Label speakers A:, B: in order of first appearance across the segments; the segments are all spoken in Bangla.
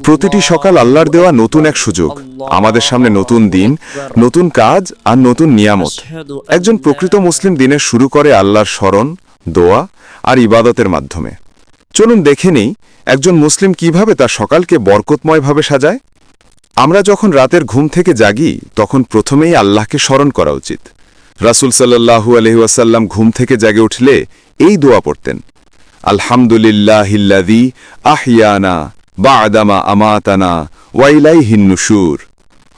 A: প্রতিটি সকাল আল্লাহর দেওয়া নতুন এক সুযোগ, আমাদের সামনে নতুন দিন, নতুন কাজ আর নতুন নিয়ামত। একজন প্রকৃত মুসলিম দিনের শুরু করে আল্লাহর স্মরণ, দোয়া আর ইবাদতের মাধ্যমে। চলুন দেখে নেই একজন মুসলিম কীভাবে তার সকালকে বরকতময়ভাবে সাজায়। আমরা যখন রাতের ঘুম থেকে জাগি, তখন প্রথমেই আল্লাহকে স্মরণ করা উচিত। রাসুল সাল্লাহু আলহিউসাল্লাম ঘুম থেকে জাগে উঠলে এই দোয়া পড়তেন আলহামদুলিল্লাহিল্লাদি আহিয়ানা বা আদামা আমাতানা ওয়াইলাই হিন্নুসুর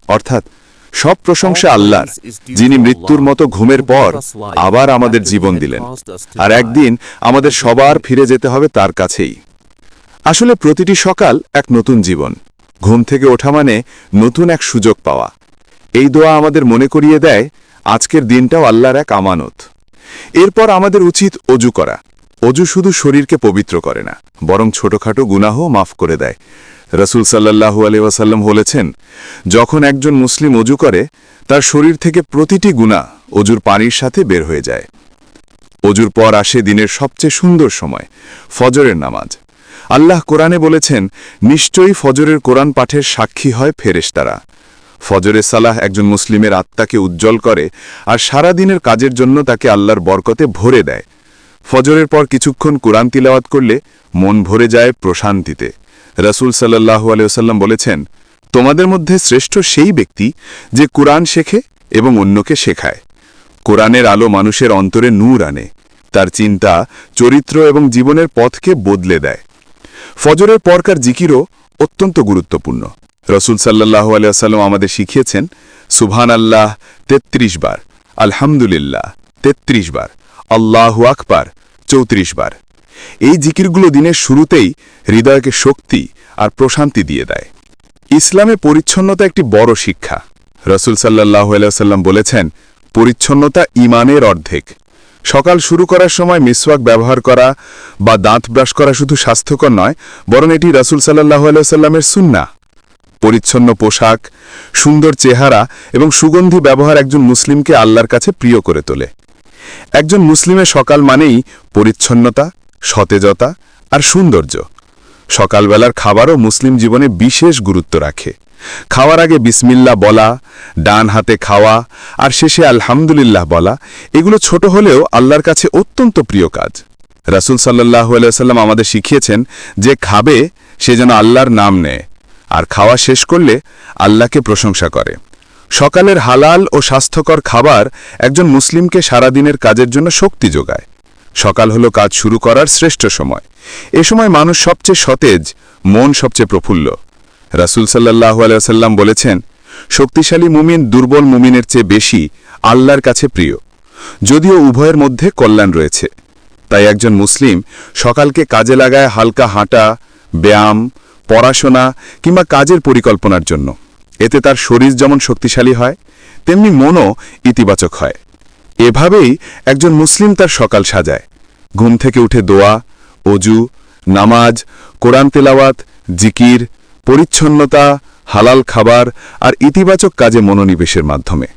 A: অর্থাৎ সব প্রশংসা আল্লাহর যিনি মৃত্যুর মতো ঘুমের পর আবার আমাদের জীবন দিলেন। আর একদিন আমাদের সবার ফিরে যেতে হবে তার কাছেই। আসলে প্রতিটি সকাল এক নতুন জীবন। ঘুম থেকে ওঠা মানে নতুন এক সুযোগ পাওয়া। এই দোয়া আমাদের মনে করিয়ে দেয় আজকের দিনটাও আল্লাহর এক আমানত। এরপর আমাদের উচিত অজু করা। অজু শুধু শরীরকে পবিত্র করে না, বরং ছোটখাটো গুনাহ মাফ করে দেয়। রসুল সাল্লাহু আলিয়াসাল্লাম বলেছেন, যখন একজন মুসলিম অজু করে, তার শরীর থেকে প্রতিটি গুণা অজুর পানির সাথে বের হয়ে যায়। অজুর পর আসে দিনের সবচেয়ে সুন্দর সময়, ফজরের নামাজ। আল্লাহ কোরআনে বলেছেন, নিশ্চয়ই ফজরের কোরআন পাঠের সাক্ষী হয় ফেরেশতারা। ফজরের সালাহ একজন মুসলিমের আত্মাকে উজ্জ্বল করে আর সারা দিনের কাজের জন্য তাকে আল্লাহর বরকতে ভরে দেয়। ফজরের পর কিছুক্ষণ কোরআন তিলাওয়াত করলে মন ভরে যায় প্রশান্তিতে। রসুল সাল্লাহু আলিয়াল্লাম বলেছেন, তোমাদের মধ্যে শ্রেষ্ঠ সেই ব্যক্তি যে কোরআন শেখে এবং অন্যকে শেখায়। কোরআনের আলো মানুষের অন্তরে নূর আনে, তার চিন্তা চরিত্র এবং জীবনের পথকে বদলে দেয়। ফজরের পরকার জিকিরও অত্যন্ত গুরুত্বপূর্ণ। রসুল সাল্লাহ আলিয়াল্লাম আমাদের শিখিয়েছেন সুবহান আল্লাহ ৩৩ বার, আলহামদুলিল্লাহ ৩৩ বার। আল্লাহু আকবার, চৌত্রিশ বার। এই জিকিরগুলো দিনের শুরুতেই হৃদয়কে শক্তি আর প্রশান্তি দিয়ে দেয়। ইসলামে পরিচ্ছন্নতা একটি বড় শিক্ষা। রসুল সাল্লাহ আলাইসাল্লাম বলেছেন, পরিচ্ছন্নতা ইমানের অর্ধেক। সকাল শুরু করার সময় মিসওয়াক ব্যবহার করা বা দাঁত ব্রাশ করা শুধু স্বাস্থ্যকর নয়, বরং এটি রসুল সাল্লাহ আলাইসাল্লামের সুন্না। পরিচ্ছন্ন পোশাক, সুন্দর চেহারা এবং সুগন্ধি ব্যবহার একজন মুসলিমকে আল্লাহর কাছে প্রিয় করে তোলে। একজন মুসলিমের সকাল মানেই পরিচ্ছন্নতা, সতেজতা আর সৌন্দর্য। সকালবেলার খাবারও মুসলিম জীবনে বিশেষ গুরুত্ব রাখে। খাওয়ার আগে বিসমিল্লা বলা, ডান হাতে খাওয়া আর শেষে আলহামদুলিল্লাহ বলা, এগুলো ছোট হলেও আল্লাহর কাছে অত্যন্ত প্রিয় কাজ। রাসুল সাল্লাহ আলাইসাল্লাম আমাদের শিখিয়েছেন যে খাবে সে যেন আল্লাহর নাম নেয়, আর খাওয়া শেষ করলে আল্লাহকে প্রশংসা করে। সকালের হালাল ও স্বাস্থ্যকর খাবার একজন মুসলিমকে সারাদিনের কাজের জন্য শক্তি যোগায়। সকাল হলো কাজ শুরু করার শ্রেষ্ঠ সময়। এ সময় মানুষ সবচেয়ে সতেজ, মন সবচেয়ে প্রফুল্ল। রাসুল সাল্লাহ আলাইসাল্লাম বলেছেন, শক্তিশালী মুমিন দুর্বল মুমিনের চেয়ে বেশি আল্লাহর কাছে প্রিয়। যদিও উভয়ের মধ্যে কল্যাণ রয়েছে। তাই একজন মুসলিম সকালকে কাজে লাগায় হালকা হাঁটা, ব্যায়াম, পড়াশোনা কিংবা কাজের পরিকল্পনার জন্য। এতে তার শরীর যেমন শক্তিশালী হয়, তেমনি মনও ইতিবাচক হয়। এভাবেই একজন মুসলিম তার সকাল সাজায়। ঘুম থেকে উঠে দোয়া, অজু, নামাজ, কোরআন তেলাওয়াত, জিকির, পরিচ্ছন্নতা, হালাল খাবার আর ইতিবাচক কাজে মনোনিবেশের মাধ্যমে।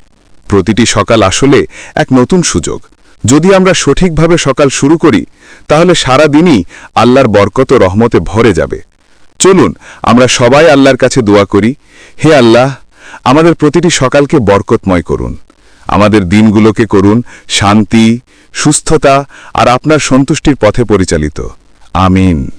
A: প্রতিটি সকাল আসলে এক নতুন সুযোগ। যদি আমরা সঠিকভাবে সকাল শুরু করি, তাহলে সারা দিনই আল্লাহর বরকত রহমতে ভরে যাবে। চলুন, আমরা সবাই আল্লাহর কাছে দোয়া করি। হে আল্লাহ, আমাদের প্রতিটি সকালকে বরকতময় করুন। আমাদের দিনগুলোকে করুন শান্তি, সুস্থতা আর আপনার সন্তুষ্টির পথে পরিচালিত। আমিন।